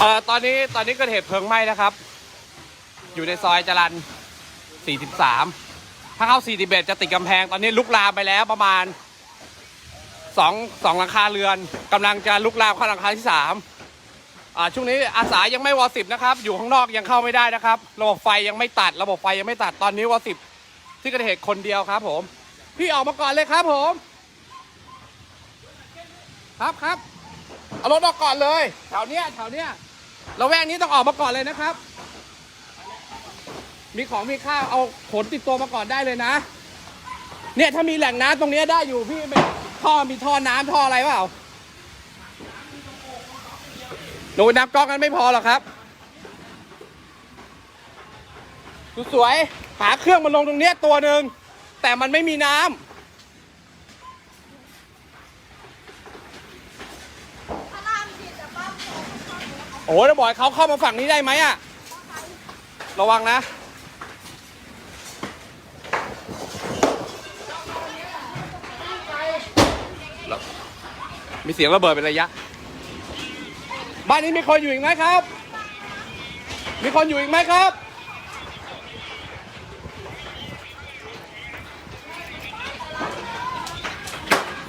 เอ่อตอนนี้ตอนนี้เกิดเหตุเพลิงไหม้นะครับ อยู่ในซอยจรัน43 ถ้าเข้า41จะติดกำแพง ตอนนี้ลุกลามไปแล้วประมาณสองสองหลังคาเรือนกำลังจะลุกลามเข้าหลังคาที่3อ่าช่วงนี้อาสายังไม่วอสิบนะครับ อยู่ข้างนอกยังเข้าไม่ได้นะครับ ระบบไฟยังไม่ตัด ระบบไฟยังไม่ตัดตอนนี้วอสิบที่เกิดเหตุคนเดียวครับผม พี่ออกมาก่อนเลยครับผม ครับครับเอารถออกก่อนเลย แถวเนี้ยแถวเนี้ย ราแวกนี้ต้องออกมาก่อนเลยนะครับ มีของมีข้าวเอาขนติดตัวมาก่อนได้เลยนะ เนี่ยถ้ามีแหล่งน้ำตรงเนี้ยได้อยู่พี่ท่อมีท่อน้ำท่ออะไรเปล่าหนูน้ำก๊อกกันไม่พอหรอกครับสวยหาเครื่องมาลงตรงเนี้ยตัวหนึ่งแต่มันไม่มีน้ำ โอ้แล้วบอกให้เขาเข้ามาฝั่งนี้ได้ไหมอะระวังนะ มีเสียงระเบิดเป็นระยะ บ้านนี้มีคนอยู่อีกไหมครับ มีคนอยู่อีกไหมครับ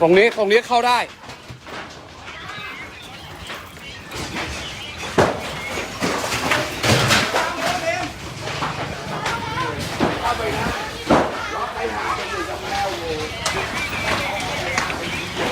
ตรงนี้ตรงนี้เข้าได้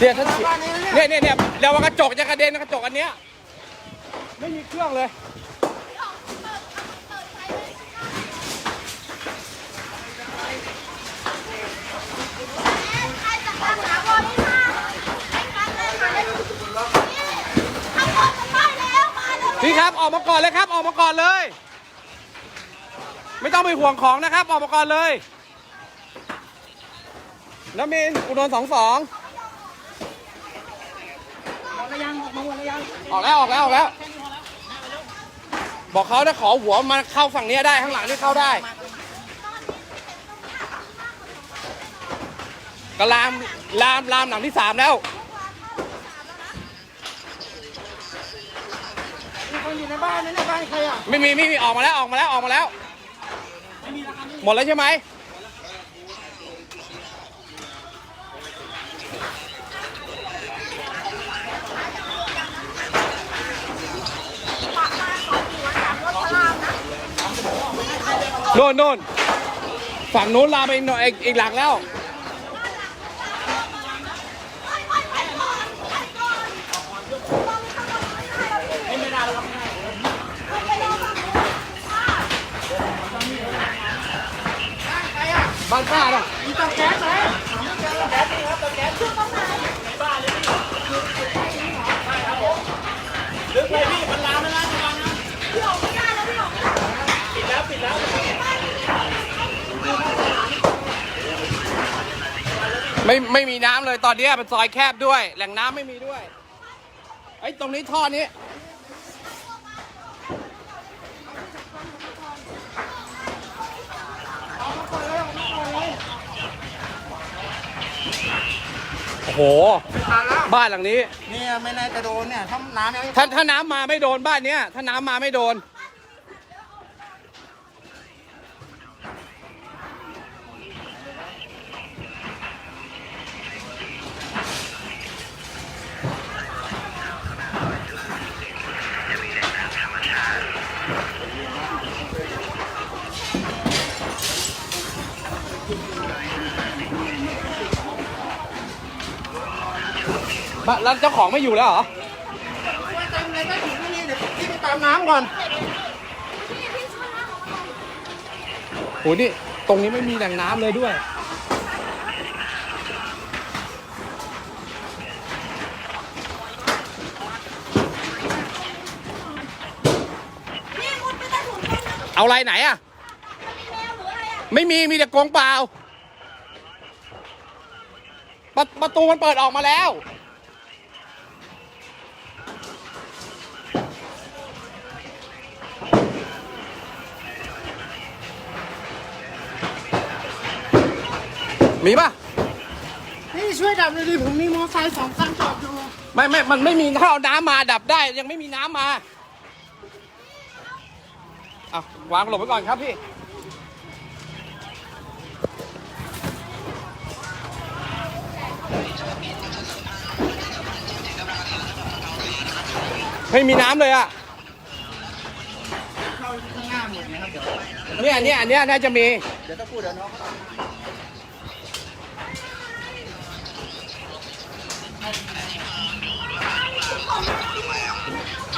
เนี่ยถ้าเนี่ยเนี่ยเนี่ยเดี๋ยวว่ากระจกจะกระเด็นกระจกอันเนี้ยไม่มีเครื่องเลยพี่ครับออกมาก่อนเลยครับ ออกมาก่อนเลย ไม่ต้องไปห่วงของนะครับ ออกมาก่อนเลยน้ำมินอุดรสองสอง ออกแล้วยังออกมาหมดแล้วยังออกแล้วออกแล้วออกแล้ว บอกเขาถ้าขอหัวมาเข้าฝั่งนี้ได้ข้างหลังนี่เข้าได้ก็ลามลามลามหลังที่สามแล้วมีคนอยู่ในบ้านนะในบ้านใครอะไม่มีไม่มีออกมาแล้วออกมาแล้วออกมาแล้ว หมดแล้วใช่ไหม โน่นโน่นฝั่งโน้นลามไปอีกหน่อยอีกอีกหลังแล้ว บ้านป้าน่ะ มีเตาแก๊สไหม ไม่ไม่มีน้ำเลยตอนเนี้ยเป็นซอยแคบด้วย แหล่งน้ำไม่มีด้วยไอ้ยตรงนี้ท่อนี้โอ้โหมาแล้วบ้านหลังนี้ เนี่ยไม่น่าจะโดนเนี่ยถ้าน้ำยังไม่ ถ้าถ้าน้ำมาไม่โดนบ้านเนี้ยถ้าน้ำมาไม่โดน บ้านแล้วเจ้าของไม่อยู่แล้วเหรอเต็มเลยไม่ถึงไม่มีเดี๋ยวพี่ไปตามน้ำก่อนโหนี่ตรงนี้ไม่มีแหล่งน้ำเลยด้วย นี่มุดไปใต้ถุนบ้านนะเอาอะไรไหนอะมีแมวหรืออะไรอะไม่มีมีแต่กรงเปล่าประประตูมันเปิดออกมาแล้ว มีป่ะ นี่ช่วยดับเลยดิผมมีมอเตอร์ไซค์สองคันจอดอยู่ไม่ไม่ มันไม่มีถ้าเอาน้ำมาดับได้ ยังไม่มีน้ำมาอะวางหลบไว้ก่อนครับพี่ ไม่มีน้ำเลยอะ เข้าข้างหน้าหมดนะครับเดี๋ยวเนี่ยอันเนี้ยอันเนี้ยน่าจะมี เดี๋ยวต้องพูดเดี๋ยวน้องช 아, 이거 뭐야?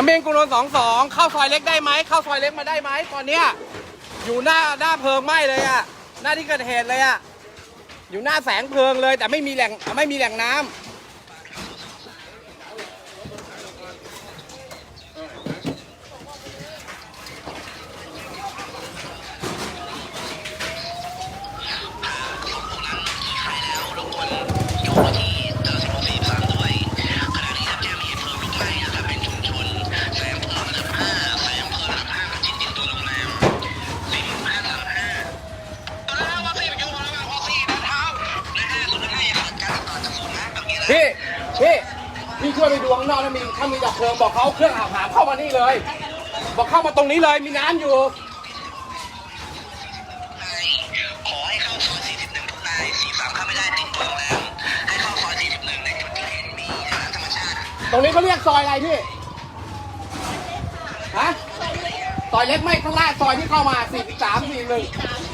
น้ำเมงกุลนสองสองเข้าซอยเล็กได้ไหมเข้าซอยเล็กมาได้ไหมตอนเนี้ยอยู่หน้าหน้าเพลิงไหม้เลยอะหน้าที่เกิดเหตุเลยอะอยู่หน้าแสงเพลิงเลย แต่ไม่มีแหล่งไม่มีแหล่งน้ำ พี่พี่ช่วยไปดูข้างนอกนะมีถ้ามีดับเพลิงบอกเขาเอาเครื่องอาบน้ำเข้ามานี่เลย บอกเข้ามาตรงนี้เลยมีน้ำอยู่ นายขอให้เข้าซอย 41ทุกนาย43เข้าไม่ได้ติดตัวโรงแรมให้เข้าซอย 41 ในจุดที่เห็นมีน้ำธรรมชาติ ตรงนี้เขาเรียกซอยอะไรพี่ฮะซอยเล็กไม่ข้างล่างซอยที่เข้ามา43 41ผมส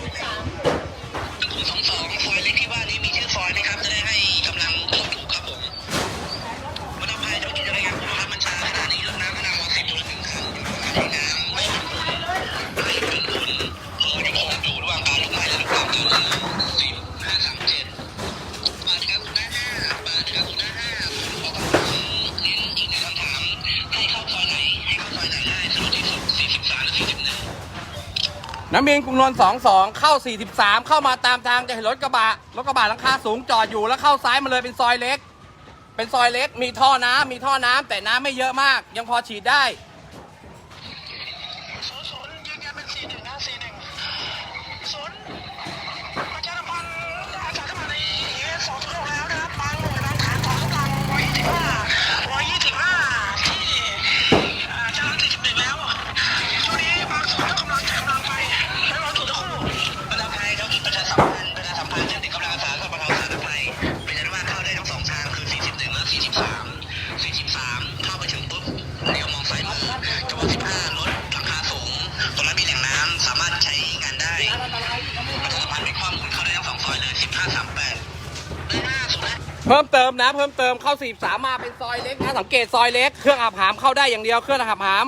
น้ำเมงกรุงนนท์22เข้า 43 เข้ามาตามทางจะเห็นรถกระบะรถกระบะหลังคาสูงจอดอยู่แล้วเข้าซ้ายมาเลยเป็นซอยเล็ก เป็นซอยเล็กมีท่อน้ำมีท่อน้ำแต่น้ำไม่เยอะมาก ยังพอฉีดได้ เพิ่มเติมนะ เพิ่มเติมเข้า43มาเป็นซอยเล็กนะสังเกตซอยเล็กเครื่องอาบหามเข้าได้อย่างเดียวเครื่องอาบหาม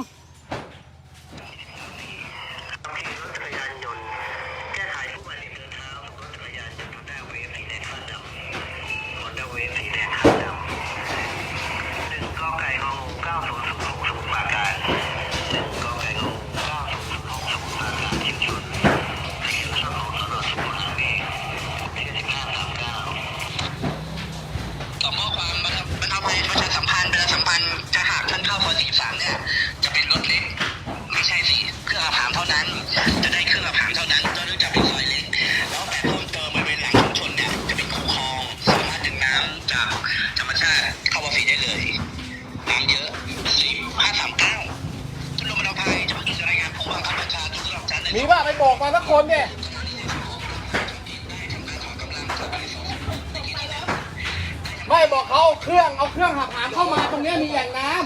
เข้ามาฟรีได้เลย น้ำเยอะสิบห้าสามเก้าจุลมนาภัยเจ้าหน้าที่รายงานผู้บังคับบัญชาทุกระดับชั้นเลยมีว่าไปบอกมาสักคนเนี่ยได้ทำการถอนกำลังจากบริษัทในที่ที่แล้วได้ทำเครื่องเอาเครื่องหักหางเข้ามาตรงเนี้ยมีแหล่งน้ำ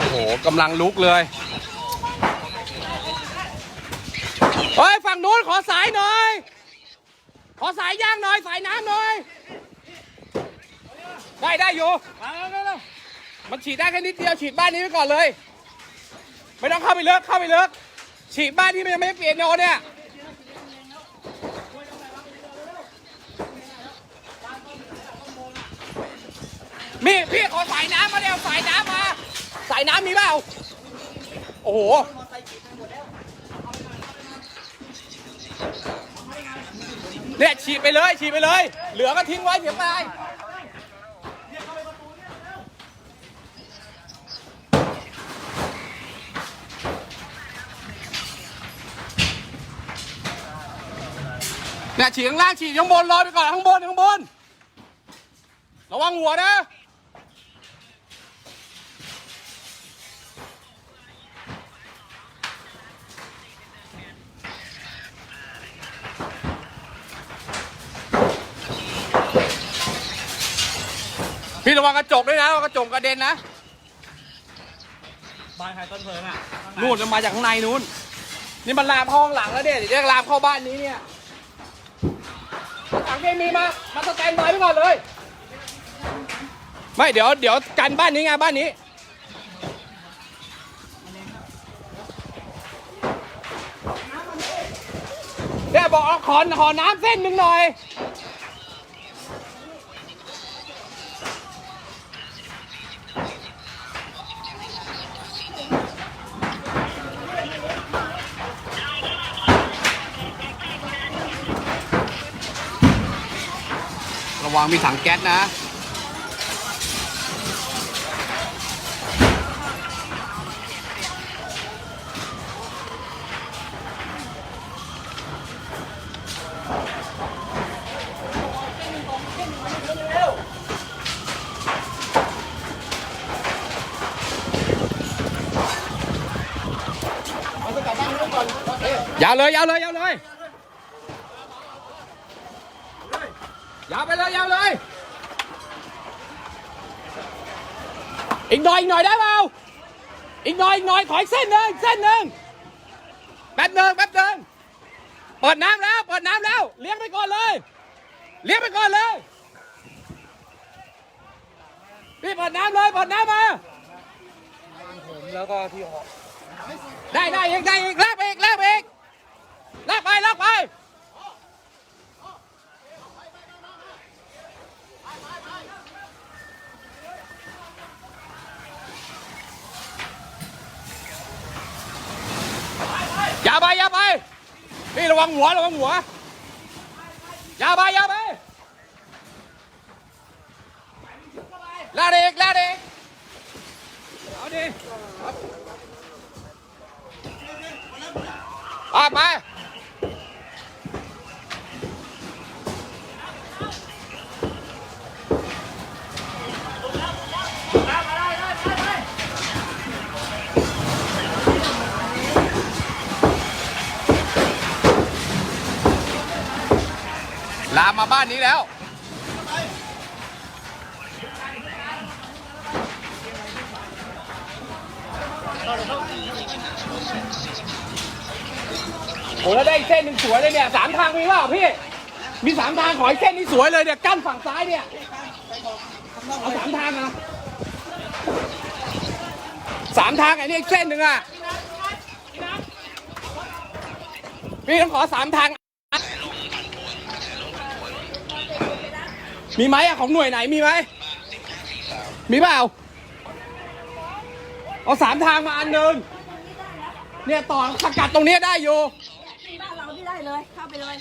โอ้โหกำลังลุกเลย เฮ้ยฝั่งนู้นขอสายหน่อย ขอสายย่างหน่อย สายน้ำหน่อย ได้ได้อยู่มันฉีดได้แค่นิดเดียวฉีดบ้านนี้ไปก่อนเลย ไม่ต้องเข้าไปเลิกเข้าไปเลิกฉีดบ้านที่มันยังไม่เปลี่ยนโนเนี่ยมีพี่ขอสายน้ำมาเดี๋ยวสายน้ำมา สายน้ำมีเปล่า โอ้โห เนี่ยฉีดไปเลยฉีดไปเลย เหลือก็ทิ้งไว้เสียไปเนี่ยฉีดข้างล่างฉีดข้างบนลอยไปก่อนข้างบนข้างบน ระวังหัวนะ พี่ระวังกระจกด้วยนะระวังกระจกกระเด็นนะบ้านใครต้นเพลิงอะนู่นมันมาจากข้างในนู้น นี่มันลามเข้าห้องหลังแล้วเนี่ยเดี๋ยวจะลามเข้าบ้านนี้เนี่ยถังเคมีมามาสแตนบายไว้ก่อนเลย ไม่เดี๋ยวเดี๋ยวกันบ้านนี้ไงบ้านนี้เนี่ยบอกเอาขอขอน้ำเส้นหนึ่งหน่อย ระวังมีถังแก๊สนะยาเลยยาวเลยยาวเลยยาวไปเลยยาวเลย อีกหน่อยอีกหน่อยได้เปล่าอีกหน่อยอีกหน่อยขออีกเส้นหนึ่งเส้นหนึ่งแป๊บหนึ่งแป๊บหนึ่งเปิดน้ำแล้วเปิดน้ำแล้ว เลี้ยงไปก่อนเลย เลี้ยงไปก่อนเลยพี่เปิดน้ำเลยเปิดน้ำมาแล้วก็ที่หอได้ได้อีกได้อีกลากไปอีกลากไปอีกลากไปลากไปาไปอย่าไปพี่ระวังหัวระวังหัวอย่าไปอย่าไปลาเด็กลาเด็กเอาดิออกมามมาบ้านนี้แล้วโอ้แล้วได้อีกเส้นหนึ่งสวยเลยเนี่ยสามทางมีเปล่าพี่ มีสามทางขออีกเส้นนี้สวยเลยเนี่ยกั้นฝั่งซ้ายเนี่ยเอาสามทางนะสามทางไอ้นี่อีกเส้นหนึ่งอะพี่ต้องขอสามทาง มีไหมอะของหน่วยไหนมีไหมมีเปล่าเอาสามทางมาอันหนึ่งเนี่ยต่อสกัดตรงเนี้ยได้อยู่บ้านเราที่ได้เลยเข้าไปเลย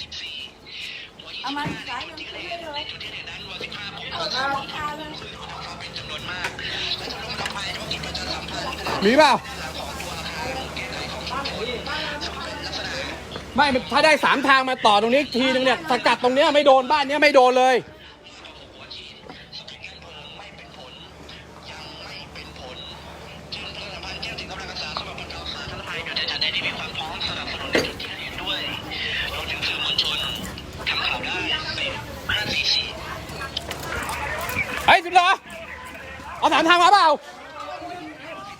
เอามาสายมันได้เลยเอาราคาเลยมีเปล่าไม่ถ้าได้สามทางมาต่อตรงนี้อีกทีนึงเนี่ยสกัดตรงเนี้ยไม่โดนบ้านเนี้ยไม่โดนเลย อยู่ในจัดได้ที่มีความพร้อมสนับสนุนในจุดที่เห็นด้วย เฮ้ยสุดเหรอเอาสามทางมาเปล่า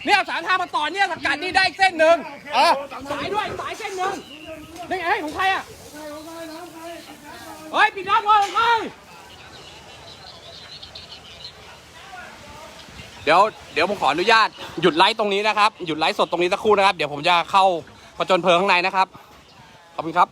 เนี่ยเอาสามทางมาต่อเนี่ยสกัดนี่ได้อีกเส้นหนึ่งเออสายด้วยสายเส้นหนึ่งนี่ไงเฮ้ยของใครอะเฮ้ยปิดน้ำก่อนเฮ้ยเดี๋ยวเดี๋ยวผมขออนุญาตหยุดไลฟ์ตรงนี้นะครับ หยุดไลฟ์สดตรงนี้สักครู่นะครับ เดี๋ยวผมจะเข้าประจนเพลิงข้างในนะครับ ขอบคุณครับ